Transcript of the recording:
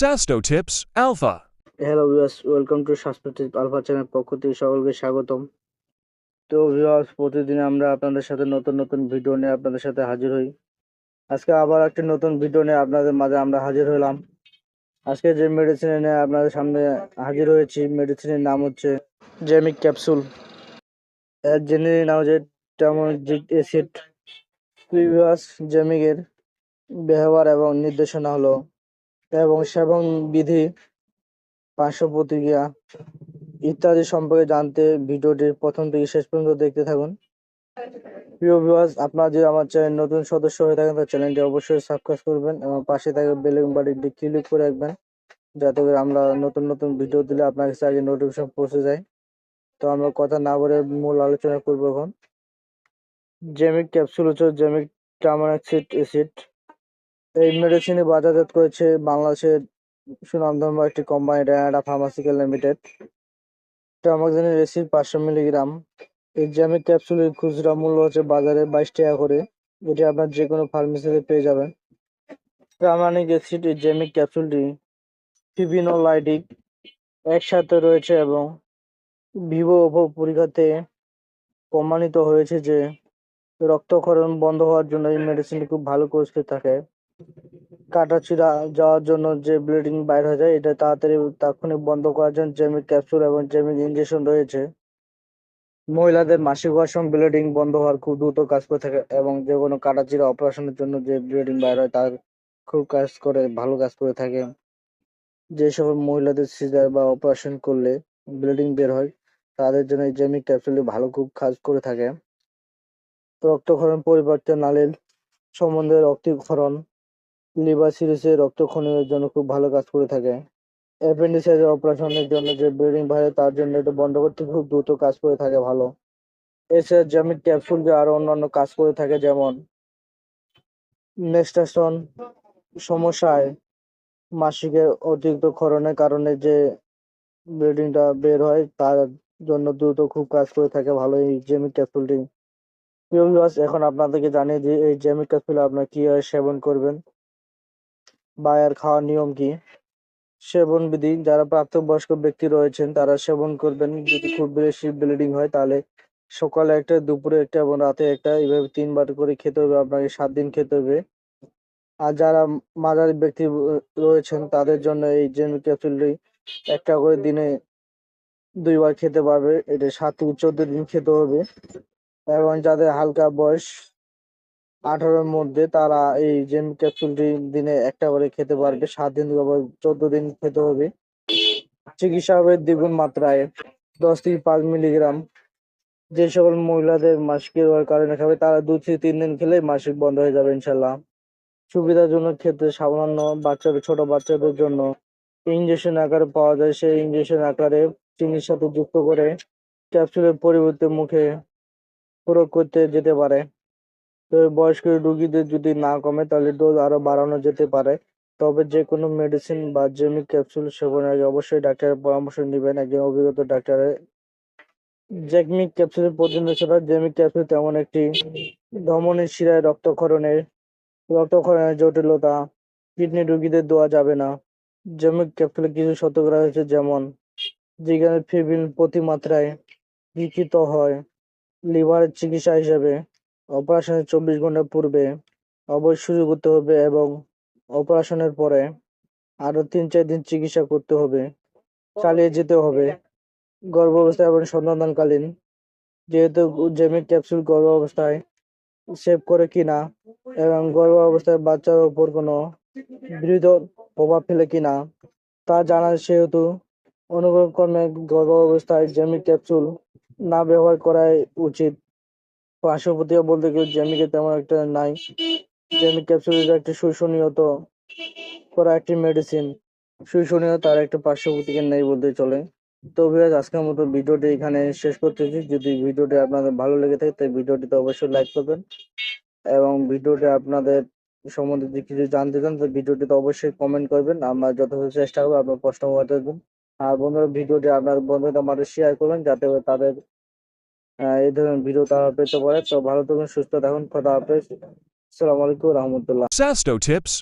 Sasto Tips Alpha. Hello viewers welcome to suspected Alpha channel পক্ষ থেকে সকলকে স্বাগতম। তো ভিউয়ার্স প্রতিদিন আমরা আপনাদের সাথে নতুন নতুন ভিডিও নিয়ে আপনাদের সাথে হাজির হই। আজকে আবার একটি নতুন ভিডিও নিয়ে আপনাদের মাঝে আমরা হাজির হলাম। আজকে যে মেডিসিন নিয়ে আপনাদের সামনে হাজির হয়েছি মেডিসিনের নাম হচ্ছে জেমিক ক্যাপসুল এর জেনেরিক নাম হচ্ছে টার্মোজিক অ্যাসিড প্রিভিয়াস জেমিকের ব্যবহার এবং নির্দেশনা হলো এবং সেবন বিধি পার্শ্ব প্রতিক্রিয়া ইত্যাদি সম্পর্কে জানতে ভিডিওটির প্রথম থেকে শেষ পর্যন্ত দেখতে থাকুন। প্রিয় ভিউয়ার্স আপনারা যদি আমার চ্যানেল নতুন সদস্য হয়ে থাকেন, তাহলে চ্যানেলটি অবশ্যই সাবস্ক্রাইব করবেন এবং পাশে থাকা বেল বাটনটি ক্লিক করে রাখবেন, যাতে করে আমরা নতুন নতুন ভিডিও দিলে আপনার কাছে আগে নোটিফিকেশন পৌঁছে যায়। তো আমরা কথা না বলে মূল আলোচনা করব এখন। জেমিক ক্যাপসুল হচ্ছে জেমিক টার্মানাক্সিড অ্যাসিড এই মেডিসিনে বাজারজাত করেছে বাংলাদেশের সুনামধন্য একটি কোম্পানি ডায়াডা ফার্মাসিক্যাল লিমিটেড ট্রামাক্সিনের রেসিপ পাঁচশো মিলিগ্রাম এই জ্যামিক ক্যাপসুলের খুচরা মূল্য হচ্ছে বাজারে বাইশ টাকা করে। এটি আপনার যে কোনো ফার্মেসিতে পেয়ে যাবেন। ট্রামানিক অ্যাসিড এই জ্যামিক ক্যাপসুলটি ফিবিনোলাইটিক একসাথে রয়েছে এবং ভিভো ওভো পরীক্ষাতে প্রমাণিত হয়েছে যে রক্তক্ষরণ বন্ধ হওয়ার জন্য এই মেডিসিনটি খুব ভালো কোর্স থাকে। কাটাছিড়া যাওয়ার জন্য যে ব্লিডিং বাইর হয়ে যায়, এটা তাড়াতাড়ি তাৎক্ষণিক বন্ধ করার জন্য জেমিক ক্যাপসুল এবং জেমিক ইনজেকশন রয়েছে। মহিলাদের মাসিক হওয়ার সময় ব্লিডিং বন্ধ হওয়ার খুব দ্রুত কাজ করে থাকে এবং যে কোনো কাটাছিড়া অপারেশনের জন্য যে ব্লিডিং বাইর হয়, তার খুব কাজ করে, ভালো কাজ করে থাকে। যে সকল মহিলাদের সিজার বা অপারেশন করলে ব্লিডিং বের হয়, তাদের জন্য এই জেমিক ক্যাপসুলটি ভালো খুব কাজ করে থাকে। রক্তক্ষরণ পরিবর্তে নালীর সম্বন্ধে রক্তক্ষরণ লিভার সিরিজে রক্তক্ষরণের জন্য খুব ভালো কাজ করে থাকে। অ্যাপেন্ডিসাইটিস অপারেশনের জন্য যে ব্লিডিং হয় তার জন্য এটা বন্ধ করতে খুব দ্রুত কাজ করে থাকে ভালো। এছাড়া জ্যামিক ক্যাপসুল যে আরও অন্যান্য কাজ করে থাকে, যেমন নেক্সটাসন সমস্যায় মাসিকের অতিরিক্ত ক্ষরণের কারণে যে ব্লিডিংটা বের হয়, তার জন্য দ্রুত খুব কাজ করে থাকে ভালো এই জেমিক ক্যাপসুলটি। এখন আপনাদেরকে জানিয়ে দিই, এই জেমিক ক্যাপসুল আপনার কীভাবে সেবন করবেন। বা এর খাওয়ার নিয়ম কি? সেবন বিধি, যারা প্রাপ্তবয়স্ক ব্যক্তি রয়েছেন, তারা সেবন করবেন। যদি খুব বেশি ব্লিডিং হয়, তাহলে সকালে একটা, দুপুরে একটা এবং রাতে একটা, এইভাবে তিনবার করে খেতে হবে, আপনাকে সাত দিন খেতে হবে। আর যারা মাঝারি ব্যক্তি রয়েছেন, তাদের জন্য এই জেমিক ক্যাপসুলটি একটা করে দিনে দুইবার খেতে পারবে। এটা সাত থেকে চোদ্দ দিন খেতে হবে। এবং যাদের হালকা বয়স আঠারোর মধ্যে তারা এই জেম ক্যাপসুলটি দিনে একটা করে খেতে পারবে, সাত দিন চোদ্দ দিন খেতে হবে। চিকিৎসা হবে দ্বিগুণ মাত্রায়, দশ থেকে পাঁচ মিলিগ্রাম যে সকল মহিলাদের মাসিকের হওয়ার কারণে খাবে, তারা দু থেকে তিন দিন খেলেই মাসিক বন্ধ হয়ে যাবে ইনশাল্লাহ সুবিধাজনক ক্ষেত্রে সামান্য বাচ্চাদের ছোট বাচ্চাদের জন্য ইঞ্জেকশন আকারে পাওয়া যায়, সেই ইঞ্জেকশন আকারে চিনির সাথে যুক্ত করে ক্যাপসুলের পরিবর্তে মুখে প্রয়োগ করতে যেতে পারে। বয়স্ক রোগীদের যদি না কমে, তাহলে ডোজ আরও বাড়ানো যেতে পারে। তবে যে কোনো মেডিসিন বা জেমিক ক্যাপসুল সেবনের আগে অবশ্যই ডাক্তারের পরামর্শ নেবেন। একজন অভিজ্ঞত ডাক্তারের জেমিক ক্যাপসুলের প্রতিনিধি ছাড়া জেমিক ক্যাপসুল তেমন একটি ধমনী শিরায় রক্তক্ষরণের রক্তক্ষরণের জটিলতা কিডনি রোগীদের দেওয়া যাবে না। জেমিক ক্যাপসুলে কিছু শতকরা হয়েছে যেমন, যেখানে ফিবিল প্রতিমাত্রায় বিকৃত হয়, লিভারের চিকিৎসা হিসেবে। অপারেশনের চব্বিশ ঘণ্টা পূর্বে অবশ্যই করতে হবে এবং অপারেশনের পরে আরও তিন, চার দিন চিকিৎসা করতে হবে, চালিয়ে যেতে হবে। গর্ভ গর্ভাবস্থায় এবং সন্তানকালীন, যেহেতু জেমিক ক্যাপসুল গর্ভাবস্থায় সেভ করে কিনা এবং গর্ভাবস্থায় বাচ্চার উপর কোনো বিরোধ প্রভাব ফেলে কিনা, তা জানা সেহেতু অনুক্রমে গর্ভাবস্থায় জেমিক ক্যাপসুল না ব্যবহার করাই উচিত। পার্শ্ব বলতে গেলে জ্যামিকে তেমন একটা নাই। জ্যামিক ক্যাপসুল একটি শোষণীয়ত করা একটি মেডিসিন শোষণীয় তার একটা পার্শ্ব প্রতিক্রিয়া নেই বলতে চলে। তো ভিউয়ার্স, আজকের মতো ভিডিওটি এখানে শেষ করতেছি। যদি ভিডিওটি আপনাদের ভালো লেগে থাকে, তাই ভিডিওটিতে অবশ্যই লাইক করবেন। এবং ভিডিওটি আপনাদের সম্বন্ধে যদি কিছু জানতে চান তো ভিডিওটিতে অবশ্যই কমেন্ট করবেন। আমরা যথাযথ চেষ্টা করব আপনার প্রশ্ন দেবেন আর বন্ধুরা, ভিডিওটি আপনার বন্ধুদের মাঝে শেয়ার করবেন, যাতে তাদের এই ধরনের ভিডিও তারা পেতে পারে। তো ভালো থাকুন, সুস্থ থাকুন, খোদা হাফেজ। আসসালামু আলাইকুম রহমতুল্লাহ। Sasto Tips.